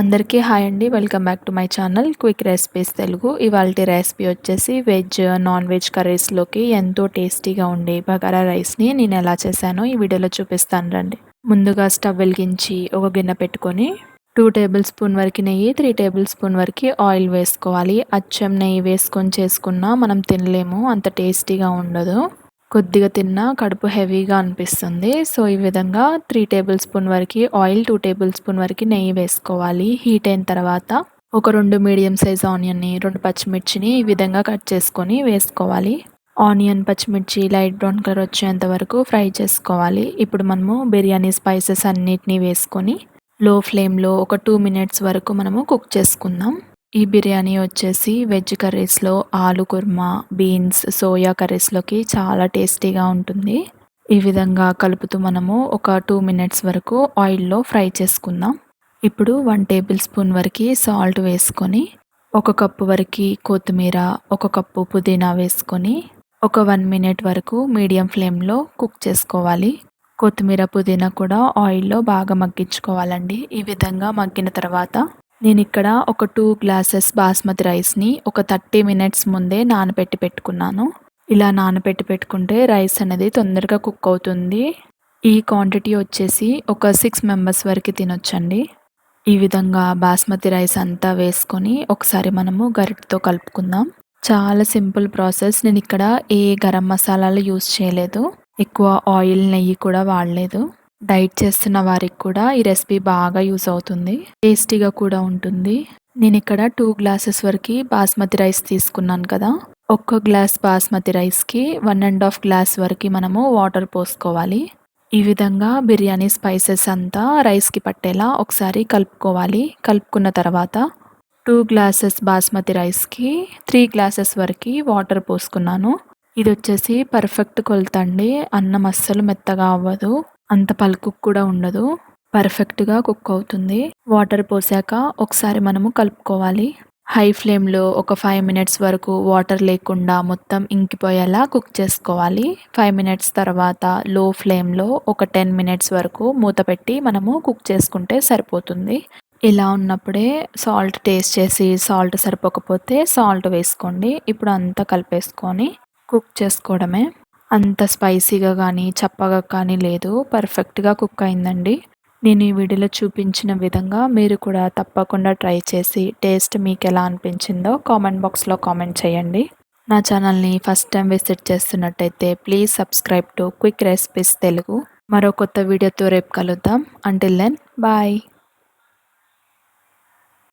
అందరికీ హాయ్ అండి. Welcome back to my channel quick recipes Telugu ఇవాళ రెసిపీ వచ్చేసి వెజ్ నాన్ వెజ్ కర్రీస్లోకి ఎంతో టేస్టీగా ఉండే బగారా రైస్ని నేను ఎలా చేశానో ఈ వీడియోలో చూపిస్తాను రండి. ముందుగా స్టవ్ వెలిగించి ఒక గిన్నె పెట్టుకొని టూ టేబుల్ స్పూన్ వరకు నెయ్యి త్రీ టేబుల్ స్పూన్ వరకు ఆయిల్ వేసుకోవాలి. అచ్చం నెయ్యి వేసుకొని చేసుకున్నా మనం తినలేము అంత టేస్టీగా ఉండదు. కొద్దిగా తిన్నా కడుపు హెవీగా అనిపిస్తుంది. సో ఈ విధంగా త్రీ టేబుల్ స్పూన్ వరకు ఆయిల్ టూ టేబుల్ స్పూన్ వరకు నెయ్యి వేసుకోవాలి. హీట్ అయిన తర్వాత ఒక రెండు మీడియం సైజ్ ఆనియన్ని రెండు పచ్చిమిర్చిని ఈ విధంగా కట్ చేసుకొని వేసుకోవాలి. ఆనియన్ పచ్చిమిర్చి లైట్ బ్రౌన్ కలర్ వచ్చేంత వరకు ఫ్రై చేసుకోవాలి. ఇప్పుడు మనము బిర్యానీ స్పైసెస్ అన్నిటినీ వేసుకొని లో ఫ్లేమ్లో ఒక టూ మినిట్స్ వరకు మనము కుక్ చేసుకుందాం. ఈ బిర్యానీ వచ్చేసి వెజ్ కర్రీస్లో ఆలు కుర్మా బీన్స్ సోయా కర్రీస్లోకి చాలా టేస్టీగా ఉంటుంది. ఈ విధంగా కలుపుతూ మనము ఒక టూ మినిట్స్ వరకు ఆయిల్లో ఫ్రై చేసుకుందాం. ఇప్పుడు వన్ టేబుల్ స్పూన్ వరకు సాల్ట్ వేసుకొని ఒక కప్పు వరకు కొత్తిమీర ఒక కప్పు పుదీనా వేసుకొని ఒక వన్ మినిట్ వరకు మీడియం ఫ్లేమ్లో కుక్ చేసుకోవాలి. కొత్తిమీర పుదీనా కూడా ఆయిల్లో బాగా మగ్గించుకోవాలండి. ఈ విధంగా మగ్గిన తర్వాత నేను ఇక్కడ ఒక టూ గ్లాసెస్ బాస్మతి రైస్ని ఒక థర్టీ మినిట్స్ ముందే నానబెట్టి పెట్టుకున్నాను. ఇలా నానబెట్టి పెట్టుకుంటే రైస్ అనేది తొందరగా కుక్ అవుతుంది. ఈ క్వాంటిటీ వచ్చేసి ఒక సిక్స్ మెంబర్స్ వరకు తినొచ్చండి. ఈ విధంగా బాస్మతి రైస్ అంతా వేసుకొని ఒకసారి మనము గరిటతో కలుపుకుందాం. చాలా సింపుల్ ప్రాసెస్. నేను ఇక్కడ ఏ గరం మసాలాలు యూస్ చేయలేదు. ఎక్కువ ఆయిల్ నెయ్యి కూడా వాడలేదు. డైట్ చేస్తున్న వారికి కూడా ఈ రెసిపీ బాగా యూస్ అవుతుంది. టేస్టీగా కూడా ఉంటుంది. నేను ఇక్కడ టూ గ్లాసెస్ వరకు బాస్మతి రైస్ తీసుకున్నాను కదా. ఒక్క గ్లాస్ బాస్మతి రైస్కి వన్ అండ్ హాఫ్ గ్లాస్ వరకు మనము వాటర్ పోసుకోవాలి. ఈ విధంగా బిర్యానీ స్పైసెస్ అంతా రైస్కి పట్టేలా ఒకసారి కలుపుకోవాలి. కలుపుకున్న తర్వాత టూ గ్లాసెస్ బాస్మతి రైస్కి త్రీ గ్లాసెస్ వరకు వాటర్ పోసుకున్నాను. ఇది వచ్చేసి పర్ఫెక్ట్ కొలత అండి. అన్నం అస్సలు మెత్తగా అవ్వదు. అంత పలుకు కూడా ఉండదు. పర్ఫెక్ట్గా కుక్ అవుతుంది. వాటర్ పోసాక ఒకసారి మనము కలుపుకోవాలి. హై ఫ్లేమ్లో ఒక ఫైవ్ మినిట్స్ వరకు వాటర్ లేకుండా మొత్తం ఇంకిపోయేలా కుక్ చేసుకోవాలి. ఫైవ్ మినిట్స్ తర్వాత లో ఫ్లేమ్లో ఒక టెన్ మినిట్స్ వరకు మూత పెట్టి మనము కుక్ చేసుకుంటే సరిపోతుంది. ఇలా ఉన్నప్పుడే సాల్ట్ టేస్ట్ చేసి సాల్ట్ సరిపోకపోతే సాల్ట్ వేసుకోండి. ఇప్పుడు అంతా కలిపేసుకొని కుక్ చేసుకోవడమే. అంత స్పైసీగా కానీ చప్పగా కానీ లేదు. పర్ఫెక్ట్గా కుక్ అయిందండి. నేను ఈ వీడియోలో చూపించిన విధంగా మీరు కూడా తప్పకుండా ట్రై చేసి టేస్ట్ మీకు ఎలా అనిపించిందో కామెంట్ బాక్స్లో కామెంట్ చేయండి. నా ఛానల్ని first time visit చేస్తున్నట్టయితే please subscribe to quick recipes Telugu మరో కొత్త వీడియోతో రేపు కలుద్దాం. Until then bye